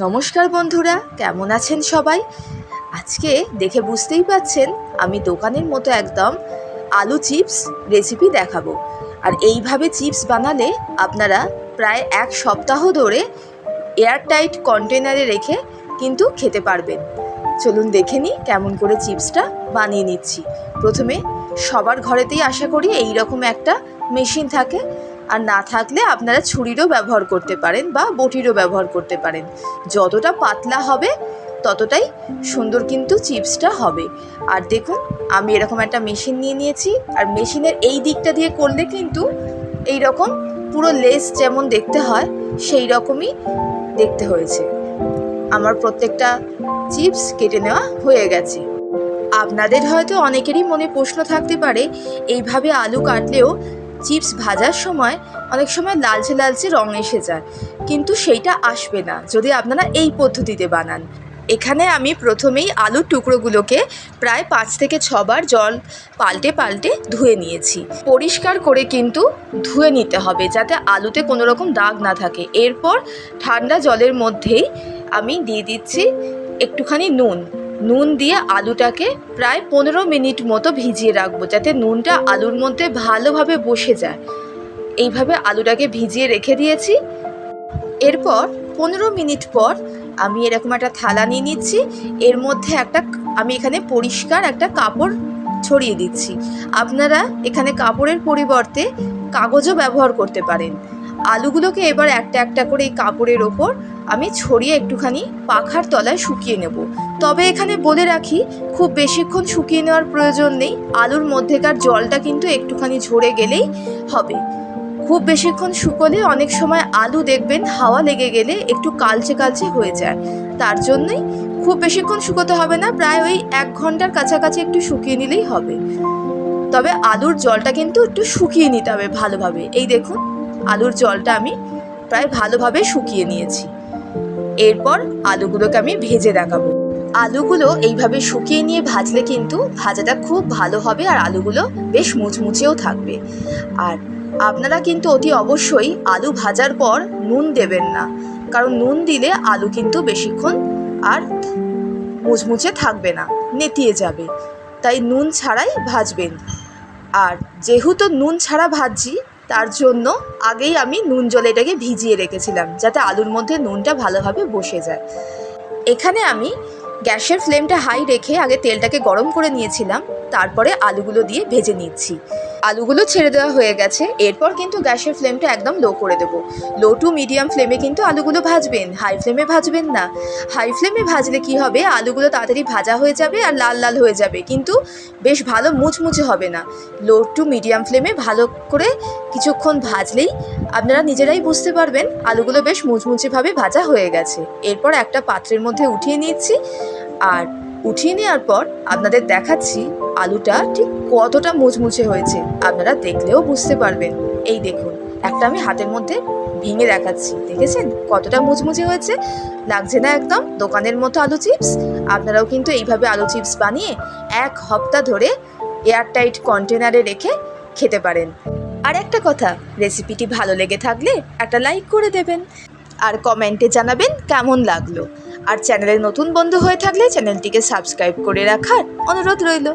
নমস্কার বন্ধুরা, কেমন আছেন সবাই? আজকে দেখে বুঝতেই পাচ্ছেন আমি দোকানের মতো একদম আলু চিপস রেসিপি দেখাবো। আর এইভাবে চিপস বানালে আপনারা প্রায় এক সপ্তাহ ধরে এয়ারটাইট কন্টেনারে রেখে কিন্তু খেতে পারবেন। চলুন দেখে নিই কেমন করে চিপসটা বানিয়ে নিচ্ছি। প্রথমে সবার ঘরেতেই আশা করি এই রকম একটা মেশিন থাকে। আর না থাকলে আপনারা ছুরিরও ব্যবহার করতে পারেন বা বটিরও ব্যবহার করতে পারেন। যতটা পাতলা হবে, ততটাই সুন্দর কিন্তু চিপসটা হবে। আর দেখুন, আমি এরকম একটা মেশিন নিয়ে নিয়েছি। আর মেশিনের এই দিকটা দিয়ে করলে কিন্তু এই রকম পুরো লেস যেমন দেখতে হয়, সেই রকমই দেখতে হয়েছে। আমার প্রত্যেকটা চিপস কেটে নেওয়া হয়ে গেছে। আপনাদের হয়তো অনেকেরই মনে প্রশ্ন থাকতে পারে, এইভাবে আলু কাটলেও চিপস ভাজার সময় অনেক সময় লালচে লালচে রং এসে যায়, কিন্তু সেইটা আসবে না, যদি আপনারা এই পদ্ধতিতে বানান। এখানে আমি প্রথমেই আলুর টুকরোগুলোকে প্রায় পাঁচ থেকে ছবার জল পাল্টে পাল্টে ধুয়ে নিয়েছি। পরিষ্কার করে কিন্তু ধুয়ে নিতে হবে, যাতে আলুতে কোনো রকম দাগ না থাকে। এরপর ঠান্ডা জলের মধ্যেই আমি দিয়ে দিচ্ছি একটুখানি নুন। নুন দিয়ে আলুটাকে প্রায় পনেরো মিনিট মতো ভিজিয়ে রাখব, যাতে নুনটা আলুর মধ্যে ভালোভাবে বসে যায়। এইভাবে আলুটাকে ভিজিয়ে রেখে দিয়েছি। এরপর পনেরো মিনিট পর আমি এরকম একটা থালা নিয়ে নিচ্ছি। এর মধ্যে একটা আমি এখানে পরিষ্কার একটা কাপড় ছড়িয়ে দিচ্ছি। আপনারা এখানে কাপড়ের পরিবর্তে কাগজও ব্যবহার করতে পারেন। আলুগুলোকে এবার একটা একটা করে এই কাপড়ের ওপর আমি ছড়িয়ে একটুখানি পাখার তলায় শুকিয়ে নেব। তবে এখানে বলে রাখি, খুব বেশিক্ষণ শুকিয়ে নেওয়ার প্রয়োজন নেই। আলুর মধ্যেকার জলটা কিন্তু একটুখানি ঝরে গেলেই হবে। খুব বেশিক্ষণ শুকোলে অনেক সময় আলু দেখবেন হাওয়া লেগে গেলে একটু কালচে কালচে হয়ে যায়। তার জন্যই খুব বেশিক্ষণ শুকোতে হবে না, প্রায় ওই এক ঘণ্টার কাছাকাছি একটু শুকিয়ে নিলেই হবে। তবে আলুর জলটা কিন্তু একটু শুকিয়ে নিতে হবে ভালোভাবে। এই দেখুন। আলুর জলটা আমি প্রায় ভালোভাবে শুকিয়ে নিয়েছি। এরপর আলুগুলোকে আমি ভেজে দেখাবো। আলুগুলো এইভাবে শুকিয়ে নিয়ে ভাজলে কিন্তু ভাজাটা খুব ভালো হবে আর আলুগুলো বেশ মুচমুচেও থাকবে। আর আপনারা কিন্তু অতি অবশ্যই আলু ভাজার পর নুন দেবেন না, কারণ নুন দিলে আলু কিন্তু বেশিক্ষণ আর মুচমুচে থাকবে না, নেতিয়ে যাবে। তাই নুন ছাড়াই ভাজবেন। আর যেহেতু নুন ছাড়া ভাজছি তার জন্য আগেই আমি নুন জলে এটাকে ভিজিয়ে রেখেছিলাম, যাতে আলুর মধ্যে নুনটা ভালোভাবে বসে যায়। এখানে আমি গ্যাসের ফ্লেমটা হাই রেখে আগে তেলটাকে গরম করে নিয়েছিলাম। তারপরে আলুগুলো দিয়ে ভেজে নিচ্ছি। আলুগুলো ছেড়ে দেওয়া হয়ে গেছে। এরপর কিন্তু গ্যাসের ফ্লেমটা একদম লো করে দেবো। লো টু মিডিয়াম ফ্লেমে কিন্তু আলুগুলো ভাজবেন। হাই ফ্লেমে ভাজবেন না। হাই ফ্লেমে ভাজলে কি হবে? আলুগুলো তাড়াতাড়ি ভাজা হয়ে যাবে আর লাল লাল হয়ে যাবে। কিন্তু বেশ ভালো মুচমুচে হবে না। লো টু মিডিয়াম ফ্লেমে ভালো করে কিছুক্ষণ ভাজলেই আপনারা নিজেরাই বুঝতে পারবেন আলুগুলো বেশ মুচমুচেভাবে ভাজা হয়ে গেছে। এরপর একটা পাত্রের মধ্যে উঠিয়ে নিচ্ছি। আর উঠিয়ে নেওয়ার পর আপনাদের দেখাচ্ছি আলুটা ঠিক কতটা মুচমুচে হয়েছে। আপনারা দেখলেও বুঝতে পারবেন। এই দেখুন, একটা আমি হাতের মধ্যে ভেঙে দেখাচ্ছি। দেখেছেন? কতটা মুচমুচে হয়েছে? লাগছে না একদম? দোকানের মতো আলু চিপস? আপনারাও কিন্তু এইভাবে আলু চিপস বানিয়ে এক হপ্তাহ ধরে এয়ারটাইট কন্টেনারে রেখে খেতে পারেন। আর একটা কথা, রেসিপিটি ভালো লেগে থাকলে একটা লাইক করে দেবেন। আর কমেন্টে জানাবেন কেমন লাগল। আর চ্যানেলে নতুন বন্ধু হয়ে থাকলে চ্যানেলটিকে সাবস্ক্রাইব করে রাখার অনুরোধ রইল।